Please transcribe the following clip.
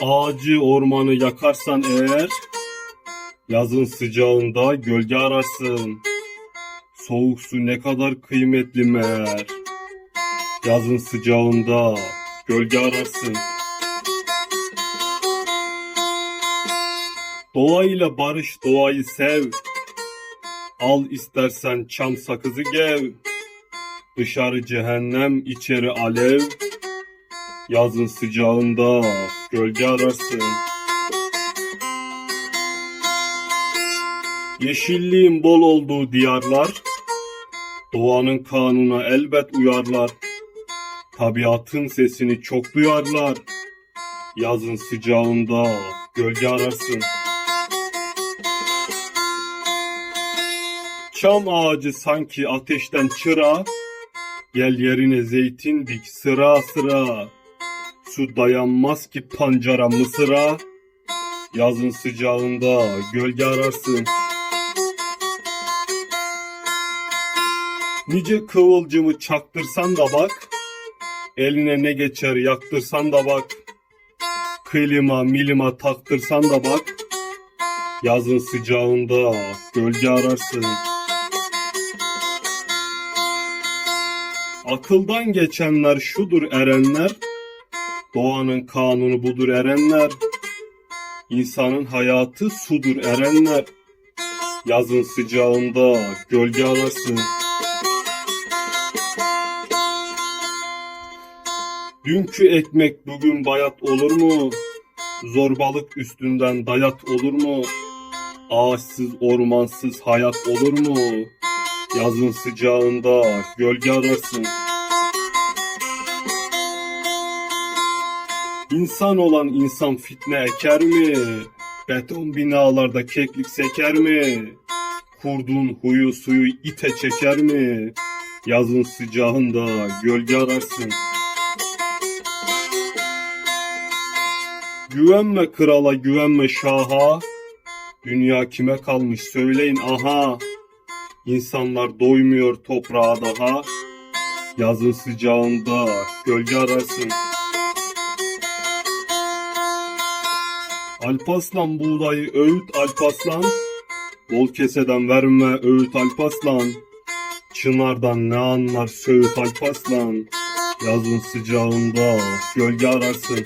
Ağacı ormanı yakarsan eğer Yazın sıcağında gölge ararsın. Soğuk su ne kadar kıymetli meğer. Yazın sıcağında gölge ararsın. Doğayla barış doğayı sev. Al istersen çam sakızı gev. Dışarı cehennem içeri alev. Yazın sıcağında gölge ararsın. Yeşilliğin bol olduğu diyarlar, doğanın kanuna elbet uyarlar. Tabiatın sesini çok duyarlar. Yazın sıcağında gölge ararsın. Çam ağacı sanki ateşten çıra, Gel yerine zeytin dik sıra sıra. Su dayanmaz ki pancara mısıra. Yazın sıcağında gölge ararsın. Nice kıvılcımı çaktırsan da bak. Eline ne geçer yaktırsan da bak. Klima milima taktırsan da bak. Yazın sıcağında gölge ararsın. Akıldan geçenler şudur erenler. Doğanın kanunu budur erenler. İnsanın hayatı sudur erenler. Yazın sıcağında gölge ararsın. Dünkü ekmek bugün bayat olur mu? Zorbalık üstünden dayat olur mu? Ağaçsız ormansız hayat olur mu? Yazın sıcağında gölge ararsın. İnsan olan insan fitne eker mi? Beton binalarda keklik seker mi? Kurdun huyu suyu ite çeker mi? Yazın sıcağında gölge ararsın. Güvenme krala güvenme şaha. Dünya kime kalmış söyleyin aha. İnsanlar doymuyor toprağa daha. Yazın sıcağında gölge ararsın. Alpaslan buğdayı öğüt alpaslan. Bol keseden verme öğüt alpaslan. Çınardan ne anlar söğüt alpaslan. Yazın sıcağında gölge ararsın.